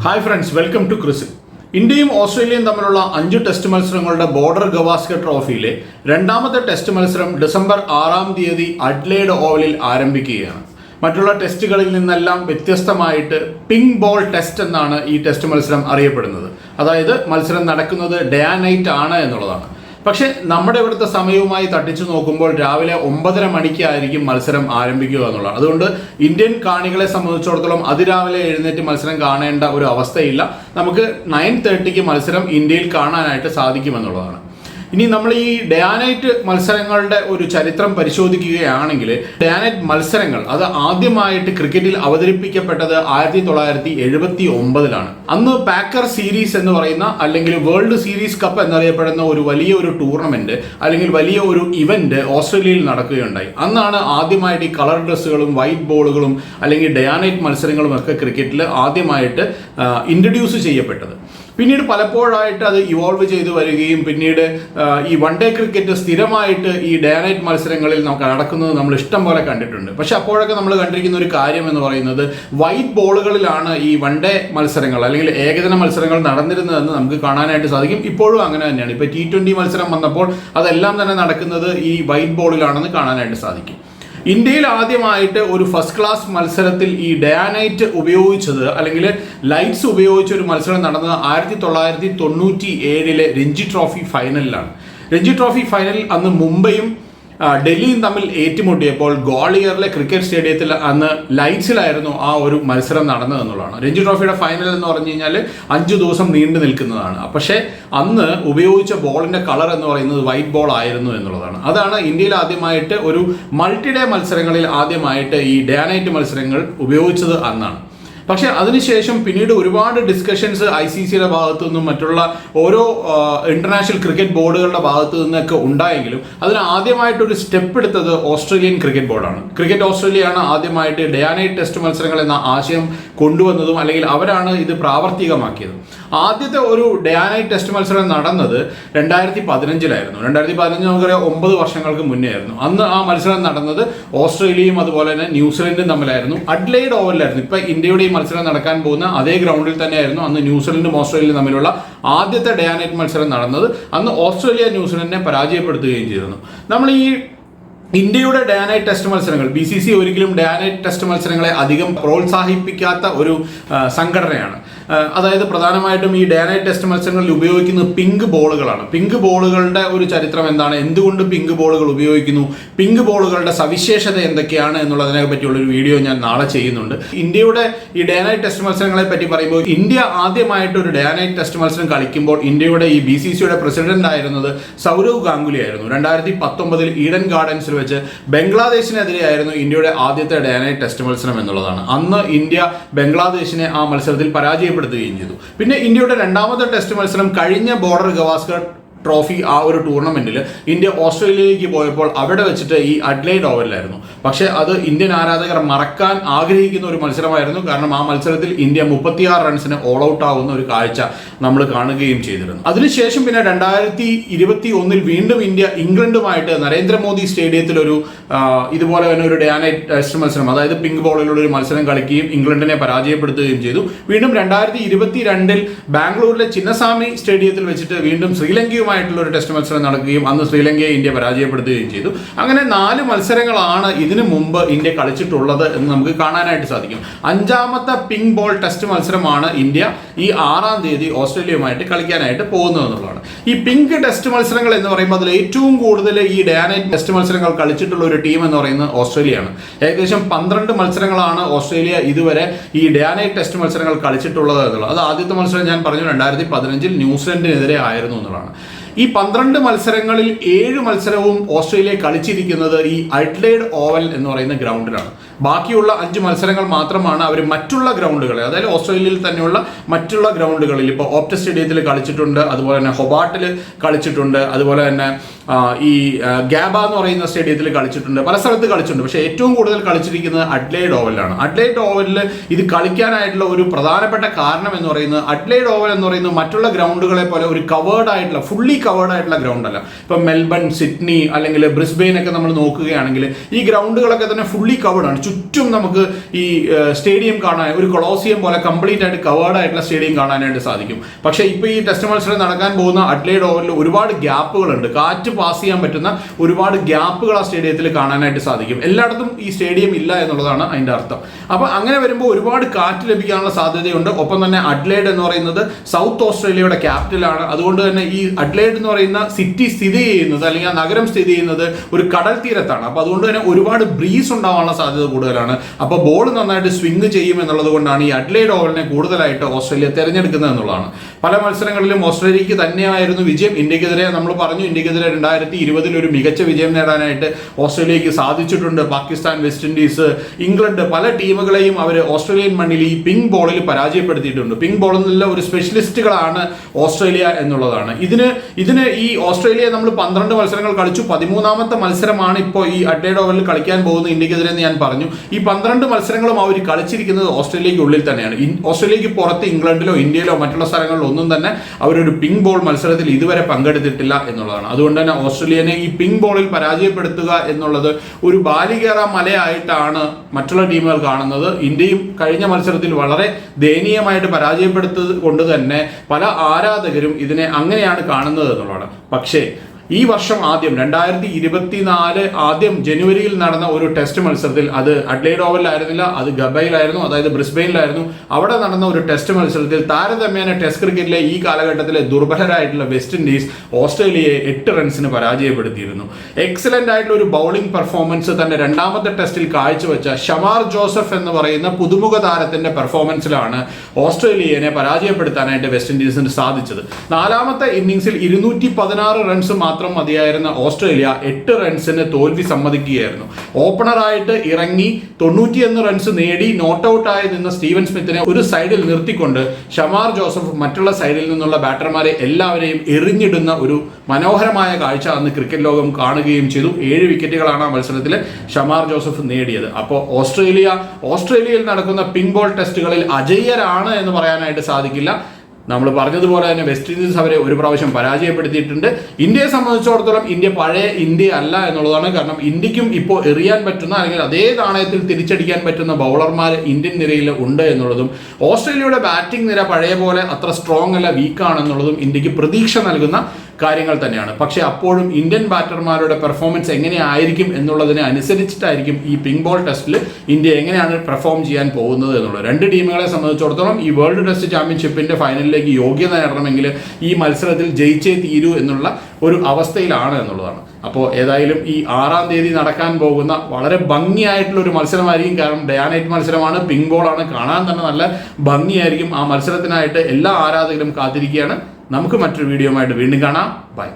Hi friends welcome to ക്രിസിൽ ഇന്ത്യയും ഓസ്ട്രേലിയയും തമ്മിലുള്ള അഞ്ച് ടെസ്റ്റ് മത്സരങ്ങളുടെ ബോർഡർ ഗവാസ്കർ ട്രോഫിയിലെ രണ്ടാമത്തെ ടെസ്റ്റ് മത്സരം ഡിസംബർ ആറാം തീയതി അഡ്ലേഡ് ഓവലിൽ ആരംഭിക്കുകയാണ്. മറ്റുള്ള ടെസ്റ്റുകളിൽ നിന്നെല്ലാം വ്യത്യസ്തമായിട്ട് പിങ്ക് ബോൾ ടെസ്റ്റ് എന്നാണ് ഈ ടെസ്റ്റ് മത്സരം അറിയപ്പെടുന്നത്. അതായത് മത്സരം നടക്കുന്നത് ഡേ നൈറ്റ് ആണ് എന്നുള്ളതാണ്. പക്ഷേ നമ്മുടെ ഇവിടുത്തെ സമയവുമായി തട്ടിച്ചു നോക്കുമ്പോൾ രാവിലെ ഒമ്പതര മണിക്കായിരിക്കും മത്സരം ആരംഭിക്കുക എന്നുള്ളത് അതുകൊണ്ട് ഇന്ത്യൻ കാണികളെ സംബന്ധിച്ചിടത്തോളം അതിരാവിലെ എഴുന്നേറ്റ് മത്സരം കാണേണ്ട ഒരു അവസ്ഥയില്ല. നമുക്ക് നയൻ തേർട്ടിക്ക് മത്സരം ഇന്ത്യയിൽ കാണാനായിട്ട് സാധിക്കുമെന്നുള്ളതാണ്. ഇനി നമ്മൾ ഈ ഡയാനൈറ്റ് മത്സരങ്ങളുടെ ഒരു ചരിത്രം പരിശോധിക്കുകയാണെങ്കിൽ ഡയാനൈറ്റ് മത്സരങ്ങൾ അത് ആദ്യമായിട്ട് ക്രിക്കറ്റിൽ അവതരിപ്പിക്കപ്പെട്ടത് ആയിരത്തി തൊള്ളായിരത്തി എഴുപത്തി ഒമ്പതിലാണ് അന്ന് പാക്കർ സീരീസ് എന്ന് പറയുന്ന അല്ലെങ്കിൽ വേൾഡ് സീരീസ് കപ്പ് എന്നറിയപ്പെടുന്ന ഒരു വലിയ ഒരു ടൂർണമെന്റ് അല്ലെങ്കിൽ വലിയ ഒരു ഇവന്റ് ഓസ്ട്രേലിയയിൽ നടക്കുകയുണ്ടായി. അന്നാണ് ആദ്യമായിട്ട് ഈ കളർ ഡ്രസ്സുകളും വൈറ്റ് ബോളുകളും അല്ലെങ്കിൽ ഡയാനൈറ്റ് മത്സരങ്ങളും ഒക്കെ ക്രിക്കറ്റിൽ ആദ്യമായിട്ട് ഇൻട്രൊഡ്യൂസ് ചെയ്യപ്പെട്ടത്. പിന്നീട് പലപ്പോഴായിട്ട് അത് ഇവോൾവ് ചെയ്തു വരികയും പിന്നീട് ഈ വൺ ഡേ ക്രിക്കറ്റ് സ്ഥിരമായിട്ട് ഈ ഡേ നൈറ്റ് മത്സരങ്ങളിൽ നമുക്ക് നടക്കുന്നത് നമ്മൾ ഇഷ്ടം പോലെ കണ്ടിട്ടുണ്ട്. പക്ഷെ അപ്പോഴൊക്കെ നമ്മൾ കണ്ടിരിക്കുന്ന ഒരു കാര്യം എന്ന് പറയുന്നത് വൈറ്റ് ബോളുകളിലാണ് ഈ വൺ ഡേ മത്സരങ്ങൾ അല്ലെങ്കിൽ ഏകദിന മത്സരങ്ങൾ നടന്നിരുന്നതെന്ന് നമുക്ക് കാണാനായിട്ട് സാധിക്കും. ഇപ്പോഴും അങ്ങനെ തന്നെയാണ്. ഇപ്പോൾ ടി ട്വന്റി മത്സരം വന്നപ്പോൾ അതെല്ലാം തന്നെ നടക്കുന്നത് ഈ വൈറ്റ് ബോളിലാണെന്ന് കാണാനായിട്ട് സാധിക്കും. ഇന്ത്യയിൽ ആദ്യമായിട്ട് ഒരു ഫസ്റ്റ് ക്ലാസ് മത്സരത്തിൽ ഈ ഡയാനൈറ്റ് ഉപയോഗിച്ചത് അല്ലെങ്കിൽ ലൈറ്റ്സ് ഉപയോഗിച്ച ഒരു മത്സരം നടന്നത് ആയിരത്തി തൊള്ളായിരത്തി തൊണ്ണൂറ്റി ഏഴിലെ രഞ്ജി ട്രോഫി ഫൈനലിലാണ് രഞ്ജി ട്രോഫി ഫൈനലിൽ അന്ന് മുംബൈയും ഡൽഹിയും തമ്മിൽ ഏറ്റുമുട്ടിയപ്പോൾ ഗ്വാളിയറിലെ ക്രിക്കറ്റ് സ്റ്റേഡിയത്തിൽ അന്ന് ലൈറ്റ്സിലായിരുന്നു ആ ഒരു മത്സരം നടന്നതെന്നുള്ളതാണ് രഞ്ജി ട്രോഫിയുടെ ഫൈനൽ എന്ന് പറഞ്ഞു കഴിഞ്ഞാൽ അഞ്ച് ദിവസം നീണ്ടു നിൽക്കുന്നതാണ്. പക്ഷേ അന്ന് ഉപയോഗിച്ച ബോളിന്റെ കളർ എന്ന് പറയുന്നത് വൈറ്റ് ബോൾ ആയിരുന്നു എന്നുള്ളതാണ്. അതാണ് ഇന്ത്യയിൽ ആദ്യമായിട്ട് ഒരു മൾട്ടി ഡേ മത്സരങ്ങളിൽ ആദ്യമായിട്ട് ഈ ഡേ നൈറ്റ് മത്സരങ്ങൾ ഉപയോഗിച്ചത് അന്നാണ്. പക്ഷെ അതിനുശേഷം പിന്നീട് ഒരുപാട് ഡിസ്കഷൻസ് ഐ സി സിയുടെ ഭാഗത്തു നിന്നും മറ്റുള്ള ഓരോ ഇന്റർനാഷണൽ ക്രിക്കറ്റ് ബോർഡുകളുടെ ഭാഗത്തു നിന്നൊക്കെ ഉണ്ടായെങ്കിലും അതിന് ആദ്യമായിട്ടൊരു സ്റ്റെപ്പ് എടുത്തത് ഓസ്ട്രേലിയൻ ക്രിക്കറ്റ് ബോർഡാണ് ക്രിക്കറ്റ് ഓസ്ട്രേലിയയാണ് ആദ്യമായിട്ട് ഡയാനൈറ്റ് ടെസ്റ്റ് മത്സരങ്ങൾ എന്ന ആശയം കൊണ്ടുവന്നതും അല്ലെങ്കിൽ അവരാണ് ഇത് പ്രാവർത്തികമാക്കിയത്. ആദ്യത്തെ ഒരു ഡയാനൈറ്റ് ടെസ്റ്റ് മത്സരം നടന്നത് രണ്ടായിരത്തി പതിനഞ്ചിലായിരുന്നു രണ്ടായിരത്തി പതിനഞ്ച് നമുക്കറിയാം ഒമ്പത് വർഷങ്ങൾക്ക് മുന്നേ ആയിരുന്നു. അന്ന് ആ മത്സരം നടന്നത് ഓസ്ട്രേലിയയും അതുപോലെ തന്നെ ന്യൂസിലൻഡും തമ്മിലായിരുന്നു. അഡ്ലൈഡ് ഓവറിലായിരുന്നു ഇപ്പൊ ഇന്ത്യയുടെ ഈ മത്സരം നടക്കാൻ പോകുന്ന അതേ ഗ്രൗണ്ടിൽ തന്നെയായിരുന്നു അന്ന് ന്യൂസിലൻഡും ഓസ്ട്രേലിയയും തമ്മിലുള്ള ആദ്യത്തെ ഡയാനൈറ്റ് മത്സരം നടന്നത്. അന്ന് ഓസ്ട്രേലിയ ന്യൂസിലൻഡിനെ പരാജയപ്പെടുത്തുകയും ചെയ്തിരുന്നു. നമ്മൾ ഈ ഇന്ത്യയുടെ ഡയാനൈറ്റ് ടെസ്റ്റ് മത്സരങ്ങൾ ബി സി സി ഒരിക്കലും ഡയാനൈറ്റ് ടെസ്റ്റ് മത്സരങ്ങളെ അധികം പ്രോത്സാഹിപ്പിക്കാത്ത ഒരു സംഘടനയാണ്. അതായത് പ്രധാനമായിട്ടും ഈ ഡയാനൈറ്റ് ടെസ്റ്റ് മത്സരങ്ങളിൽ ഉപയോഗിക്കുന്നത് പിങ്ക് ബോളുകളാണ്. പിങ്ക് ബോളുകളുടെ ഒരു ചരിത്രം എന്താണ്? എന്തുകൊണ്ട് പിങ്ക് ബോളുകൾ ഉപയോഗിക്കുന്നു? പിങ്ക് ബോളുകളുടെ സവിശേഷത എന്തൊക്കെയാണ് എന്നുള്ളതിനെ പറ്റിയുള്ള ഒരു വീഡിയോ ഞാൻ നാളെ ചെയ്യുന്നുണ്ട്. ഇന്ത്യയുടെ ഈ ഡയാനൈറ്റ് ടെസ്റ്റ് മത്സരങ്ങളെ പറ്റി പറയുമ്പോൾ ഇന്ത്യ ആദ്യമായിട്ട് ഒരു ഡയാനൈറ്റ് ടെസ്റ്റ് മത്സരം കളിക്കുമ്പോൾ ഇന്ത്യയുടെ ഈ ബി സി സിയുടെ പ്രസിഡന്റ് ആയിരുന്നത് സൗരവ് ഗാംഗുലി ആയിരുന്നു രണ്ടായിരത്തി പത്തൊമ്പതിൽ ഈഡൻ ഗാർഡൻസിൽ വെച്ച് ബംഗ്ലാദേശിനെതിരെയായിരുന്നു ഇന്ത്യയുടെ ആദ്യത്തെ ഡയാനൈറ്റ് ടെസ്റ്റ് മത്സരം എന്നുള്ളതാണ്. അന്ന് ഇന്ത്യ ബംഗ്ലാദേശിനെ ആ മത്സരത്തിൽ പരാജയപ്പെടുത്തുകയും ചെയ്തു. പിന്നെ ഇന്ത്യയുടെ രണ്ടാമത്തെ ടെസ്റ്റ് മത്സരം കഴിഞ്ഞ ബോർഡർ ഗവാസ്കർ ട്രോഫി ആ ഒരു ടൂർണമെന്റിൽ ഇന്ത്യ ഓസ്ട്രേലിയയിലേക്ക് പോയപ്പോൾ അവിടെ വെച്ചിട്ട് ഈ അഡ്ലൈഡ് ഓവറിലായിരുന്നു. പക്ഷേ അത് ഇന്ത്യൻ ആരാധകർ മറക്കാൻ ആഗ്രഹിക്കുന്ന ഒരു മത്സരമായിരുന്നു. കാരണം ആ മത്സരത്തിൽ ഇന്ത്യ മുപ്പത്തിയാറ് റൺസിന് ഓൾ ഔട്ട് ആവുന്ന ഒരു കാഴ്ച നമ്മൾ കാണുകയും ചെയ്തിരുന്നു. അതിനുശേഷം പിന്നെ രണ്ടായിരത്തി ഇരുപത്തി ഒന്നിൽ വീണ്ടും ഇന്ത്യ ഇംഗ്ലണ്ടുമായിട്ട് നരേന്ദ്രമോദി സ്റ്റേഡിയത്തിൽ ഒരു ഇതുപോലെ തന്നെ ഒരു ഡയാനൈറ്റ് ടെസ്റ്റ് മത്സരം അതായത് പിങ്ക് ബോളിലുള്ള ഒരു മത്സരം കളിക്കുകയും ഇംഗ്ലണ്ടിനെ പരാജയപ്പെടുത്തുകയും ചെയ്തു. വീണ്ടും രണ്ടായിരത്തി ഇരുപത്തി രണ്ടിൽ ബാംഗ്ലൂരിലെ ചിന്നസ്വാമി സ്റ്റേഡിയത്തിൽ വെച്ചിട്ട് വീണ്ടും ശ്രീലങ്കയുമായിട്ടുള്ള ഒരു ടെസ്റ്റ് മത്സരം നടക്കുകയും അന്ന് ശ്രീലങ്കയെ ഇന്ത്യ പരാജയപ്പെടുത്തുകയും ചെയ്തു. അങ്ങനെ നാല് മത്സരങ്ങളാണ് ഇതിനു മുമ്പ് ഇന്ത്യ കളിച്ചിട്ടുള്ളത് എന്ന് നമുക്ക് കാണാനായിട്ട് സാധിക്കും. അഞ്ചാമത്തെ പിങ്ക് ബോൾ ടെസ്റ്റ് മത്സരമാണ് ഇന്ത്യ ഈ ആറാം തീയതി ഓസ്ട്രേലിയയുമായിട്ട് കളിക്കാനായിട്ട് പോകുന്നത് എന്നുള്ളതാണ്. ഈ പിങ്ക് ടെസ്റ്റ് മത്സരങ്ങൾ എന്ന് പറയുമ്പോൾ അതിൽ ഏറ്റവും കൂടുതൽ ഈ ഡയാനൈറ്റ് ടെസ്റ്റ് മത്സരങ്ങൾ കളിച്ചിട്ടുള്ള ഒരു ടീം എന്ന് പറയുന്നത് ഓസ്ട്രേലിയയാണ്. ഏകദേശം പന്ത്രണ്ട് മത്സരങ്ങളാണ് ഓസ്ട്രേലിയ ഇതുവരെ ഈ ഡയാനൈറ്റ് ടെസ്റ്റ് മത്സരങ്ങൾ കളിച്ചിട്ടുള്ളത് എന്നുള്ളത്. അത് ആദ്യത്തെ മത്സരം ഞാൻ പറഞ്ഞു രണ്ടായിരത്തി പതിനഞ്ചിൽ ന്യൂസിലൻഡിനെതിരെ ആയിരുന്നു എന്നുള്ളതാണ്. ഈ പന്ത്രണ്ട് മത്സരങ്ങളിൽ ഏഴ് മത്സരവും ഓസ്ട്രേലിയ കളിച്ചിരിക്കുന്നത് ഈ അഡ്ലേഡ് ഓവൽ എന്ന് പറയുന്ന ഗ്രൗണ്ടിലാണ്. ബാക്കിയുള്ള അഞ്ച് മത്സരങ്ങൾ മാത്രമാണ് അവർ മറ്റുള്ള ഗ്രൗണ്ടുകളിൽ അതായത് ഓസ്ട്രേലിയയിൽ തന്നെയുള്ള മറ്റുള്ള ഗ്രൗണ്ടുകളിൽ ഇപ്പോൾ ഓപ്റ്റ സ്റ്റേഡിയത്തിൽ കളിച്ചിട്ടുണ്ട് അതുപോലെ തന്നെ ഹൊബാട്ടിൽ കളിച്ചിട്ടുണ്ട് അതുപോലെ തന്നെ ഈ ഗാബ എന്ന് പറയുന്ന സ്റ്റേഡിയത്തിൽ കളിച്ചിട്ടുണ്ട് പല സ്ഥലത്ത് കളിച്ചിട്ടുണ്ട്. പക്ഷേ ഏറ്റവും കൂടുതൽ കളിച്ചിരിക്കുന്നത് അഡ്ലൈഡ് ഓവലിലാണ്. അഡ്ലൈഡ് ഓവലിൽ ഇത് കളിക്കാനായിട്ടുള്ള ഒരു പ്രധാനപ്പെട്ട കാരണം എന്ന് പറയുന്നത് അഡ്ലൈഡ് ഓവൽ എന്ന് പറയുന്നത് മറ്റുള്ള ഗ്രൗണ്ടുകളെ പോലെ ഒരു കവേർഡ് ആയിട്ടുള്ള ഫുള്ളി കവേർഡ് ആയിട്ടുള്ള ഗ്രൗണ്ട് അല്ല. ഇപ്പം മെൽബൺ സിഡ്നി അല്ലെങ്കിൽ ബ്രിസ്ബെയിൻ ഒക്കെ നമ്മൾ നോക്കുകയാണെങ്കിൽ ഈ ഗ്രൗണ്ടുകളൊക്കെ തന്നെ ഫുള്ളി കവേർഡ് ആണ്. ചുറ്റും നമുക്ക് ഈ സ്റ്റേഡിയം കാണാൻ ഒരു കൊളോസിയം പോലെ കംപ്ലീറ്റ് ആയിട്ട് കവേർഡ് ആയിട്ടുള്ള സ്റ്റേഡിയം കാണാനായിട്ട് സാധിക്കും. പക്ഷേ ഇപ്പോൾ ഈ ടെസ്റ്റ് മത്സരം നടക്കാൻ പോകുന്ന അഡ്ലൈഡ് ഓവറിൽ ഒരുപാട് ഗ്യാപ്പുകളുണ്ട്. കാറ്റ് പാസ് ചെയ്യാൻ പറ്റുന്ന ഒരുപാട് ഗ്യാപ്പുകൾ ആ സ്റ്റേഡിയത്തിൽ കാണാനായിട്ട് സാധിക്കും. എല്ലായിടത്തും ഈ സ്റ്റേഡിയം ഇല്ല എന്നുള്ളതാണ് അതിന്റെ അർത്ഥം. അപ്പോൾ അങ്ങനെ വരുമ്പോൾ ഒരുപാട് കാറ്റ് ലഭിക്കാനുള്ള സാധ്യതയുണ്ട്. ഒപ്പം തന്നെ അഡ്ലൈഡ് എന്ന് പറയുന്നത് സൗത്ത് ഓസ്ട്രേലിയയുടെ ക്യാപിറ്റലാണ് അതുകൊണ്ട് തന്നെ ഈ അഡ്ലൈഡ് എന്ന് പറയുന്ന സിറ്റി സ്ഥിതി ചെയ്യുന്നത് അല്ലെങ്കിൽ ആ നഗരം സ്ഥിതി ചെയ്യുന്നത് ഒരു കടൽ തീരത്താണ്. അപ്പോൾ അതുകൊണ്ട് തന്നെ ഒരുപാട് ബ്രീസ് ഉണ്ടാവാനുള്ള സാധ്യത കൂടുതലാണ്. അപ്പോൾ ബോൾ നന്നായിട്ട് സ്വിംഗ് ചെയ്യും എന്നുള്ളത് കൊണ്ടാണ് ഈ അഡ്ലൈഡ് ഓവലിനെ കൂടുതലായിട്ട് ഓസ്ട്രേലിയ തിരഞ്ഞെടുക്കുന്നത് എന്നുള്ളതാണ്. പല മത്സരങ്ങളിലും ഓസ്ട്രേലിയക്ക് തന്നെയായിരുന്നു വിജയം. ഇന്ത്യക്കെതിരെ നമ്മൾ പറഞ്ഞു ഇന്ത്യക്കെതിരെ രണ്ടായിരത്തി ഇരുപതിൽ ഒരു മികച്ച വിജയം നേടാനായിട്ട് ഓസ്ട്രേലിയക്ക് സാധിച്ചിട്ടുണ്ട്. പാകിസ്ഥാൻ വെസ്റ്റ് ഇൻഡീസ് ഇംഗ്ലണ്ട് പല ടീമുകളെയും അവർ ഓസ്ട്രേലിയൻ മണ്ണിൽ ഈ പിങ്ക് ബോളിൽ പരാജയപ്പെടുത്തിയിട്ടുണ്ട്. പിങ്ക് ബോളിൽ നിന്നുള്ള ഒരു സ്പെഷ്യലിസ്റ്റുകളാണ് ഓസ്ട്രേലിയ എന്നുള്ളതാണ്. ഇതിന് ഇതിന് ഈ ഓസ്ട്രേലിയ നമ്മൾ പന്ത്രണ്ട് മത്സരങ്ങൾ കളിച്ചു. പതിമൂന്നാമത്തെ മത്സരമാണ് ഇപ്പോൾ ഈ അഡ്ലൈഡ് ഓവറിൽ കളിക്കാൻ പോകുന്ന ഇന്ത്യക്കെതിരെ എന്ന് ഞാൻ പറഞ്ഞു. ഈ പന്ത്രണ്ട് മത്സരങ്ങളും അവർ കളിച്ചിരിക്കുന്നത് ഓസ്ട്രേലിയയ്ക്ക് ഉള്ളിൽ തന്നെയാണ് ഓസ്ട്രേലിയയ്ക്ക് പുറത്ത് ഇംഗ്ലണ്ടിലോ ഇന്ത്യയിലോ മറ്റുള്ള സ്ഥലങ്ങളിലോ ഒന്നും തന്നെ അവരൊരു പിങ്ക് ബോൾ മത്സരത്തിൽ ഇതുവരെ പങ്കെടുത്തിട്ടില്ല എന്നുള്ളതാണ്. അതുകൊണ്ട് തന്നെ ഓസ്ട്രേലിയനെ ഈ പിങ്ക് ബോളിൽ പരാജയപ്പെടുത്തുക എന്നുള്ളത് ഒരു ബാലികേറ മലയായിട്ടാണ് മറ്റുള്ള ടീമുകൾ കാണുന്നത്. ഇന്ത്യയും കഴിഞ്ഞ മത്സരത്തിൽ വളരെ ദയനീയമായിട്ട് പരാജയപ്പെടുത്തത് കൊണ്ട് തന്നെ പല ആരാധകരും ഇതിനെ അങ്ങനെയാണ് കാണുന്നത് എന്നുള്ളതാണ്. പക്ഷേ ഈ വർഷം ആദ്യം രണ്ടായിരത്തി ഇരുപത്തിനാല് ആദ്യം ജനുവരിയിൽ നടന്ന ഒരു ടെസ്റ്റ് മത്സരത്തിൽ അത് അഡ്ലൈഡ് ഓവലിലായിരുന്നില്ല അത് ഗബയിലായിരുന്നു അതായത് ബ്രിസ്ബെയിനിലായിരുന്നു. അവിടെ നടന്ന ഒരു ടെസ്റ്റ് മത്സരത്തിൽ താരതമ്യേന ടെസ്റ്റ് ക്രിക്കറ്റിലെ ഈ കാലഘട്ടത്തിലെ ദുർബലരായിട്ടുള്ള വെസ്റ്റ് ഇൻഡീസ് ഓസ്ട്രേലിയയെ എട്ട് റൺസിന് പരാജയപ്പെടുത്തിയിരുന്നു. എക്സലന്റ് ആയിട്ടുള്ള ഒരു ബൗളിംഗ് പെർഫോമൻസ് തന്റെ രണ്ടാമത്തെ ടെസ്റ്റിൽ കാഴ്ചവെച്ച ഷമാർ ജോസഫ് എന്ന് പറയുന്ന പുതുമുഖ താരത്തിന്റെ പെർഫോമൻസിലാണ് ഓസ്ട്രേലിയനെ പരാജയപ്പെടുത്താനായിട്ട് വെസ്റ്റ് ഇൻഡീസിന് സാധിച്ചത്. നാലാമത്തെ ഇന്നിംഗ്സിൽ ഇരുന്നൂറ്റി പതിനാറ് റൺസ് മാത്രം മതിയായിരുന്ന ഓസ്ട്രേലിയ എട്ട് റൺസിന് തോൽവി സമ്മതിക്കുകയായിരുന്നു. ഓപ്പണറായിട്ട് ഇറങ്ങി തൊണ്ണൂറ്റിയൊന്ന് റൺസ് നേടി നോട്ട് ഔട്ടായി നിന്ന സ്റ്റീവൻ സ്മിത്തിനെ ഒരു സൈഡിൽ നിർത്തിക്കൊണ്ട് ഷമാർ ജോസഫ് മറ്റുള്ള സൈഡിൽ നിന്നുള്ള ബാറ്റർമാരെ എല്ലാവരെയും എറിഞ്ഞിടുന്ന ഒരു മനോഹരമായ കാഴ്ച അന്ന് ക്രിക്കറ്റ് ലോകം കാണുകയും ചെയ്തു. ഏഴ് വിക്കറ്റുകളാണ് ആ മത്സരത്തിൽ ഷമാർ ജോസഫ് നേടിയത്. അപ്പോൾ ഓസ്ട്രേലിയ ഓസ്ട്രേലിയയിൽ നടക്കുന്ന പിങ്ക് ബോൾ ടെസ്റ്റുകളിൽ അജയ്യരാണ് എന്ന് പറയാനായിട്ട് സാധിക്കില്ല. നമ്മൾ പറഞ്ഞതുപോലെ തന്നെ വെസ്റ്റ് ഇൻഡീസ് അവരെ ഒരു പ്രാവശ്യം പരാജയപ്പെടുത്തിയിട്ടുണ്ട്. ഇന്ത്യയെ സംബന്ധിച്ചിടത്തോളം ഇന്ത്യ പഴയ ഇന്ത്യ അല്ല എന്നുള്ളതാണ് കാരണം ഇന്ത്യക്കും ഇപ്പോൾ എറിയാൻ പറ്റുന്ന അല്ലെങ്കിൽ അതേ നാണയത്തിൽ തിരിച്ചടിക്കാൻ പറ്റുന്ന ബൗളർമാർ ഇന്ത്യൻ നിരയിൽ ഉണ്ട് എന്നുള്ളതും ഓസ്ട്രേലിയയുടെ ബാറ്റിംഗ് നിര പഴയ പോലെ അത്ര സ്ട്രോങ് അല്ല വീക്കാണെന്നുള്ളതും ഇന്ത്യയ്ക്ക് പ്രതീക്ഷ നൽകുന്ന കാര്യങ്ങൾ തന്നെയാണ്. പക്ഷേ അപ്പോഴും ഇന്ത്യൻ ബാറ്റർമാരുടെ പെർഫോമൻസ് എങ്ങനെയായിരിക്കും എന്നുള്ളതിനെ അനുസരിച്ചിട്ടായിരിക്കും ഈ പിങ്ക് ബോൾ ടെസ്റ്റിൽ ഇന്ത്യ എങ്ങനെയാണ് പെർഫോം ചെയ്യാൻ പോകുന്നത് എന്നുള്ളത്. രണ്ട് ടീമുകളെ സംബന്ധിച്ചിടത്തോളം ഈ വേൾഡ് ടെസ്റ്റ് ചാമ്പ്യൻഷിപ്പിന്റെ ഫൈനലിലേക്ക് യോഗ്യത നേടണമെങ്കിൽ ഈ മത്സരത്തിൽ ജയിച്ചേ തീരൂ എന്നുള്ള ഒരു അവസ്ഥയിലാണ് എന്നുള്ളതാണ്. അപ്പോൾ ഏതായാലും ഈ ആറാം തീയതി നടക്കാൻ പോകുന്ന വളരെ ഭംഗിയായിട്ടുള്ള ഒരു മത്സരമായിരിക്കും. കാരണം ഡയാനൈറ്റ് മത്സരമാണ് പിങ്ക് ബോളാണ് കാണാൻ തന്നെ നല്ല ഭംഗിയായിരിക്കും. ആ മത്സരത്തിനായിട്ട് എല്ലാ ആരാധകരും കാത്തിരിക്കുകയാണ്. നമുക്ക് മറ്റൊരു വീഡിയോ ആയിട്ട് വീണ്ടും കാണാം. ബൈ.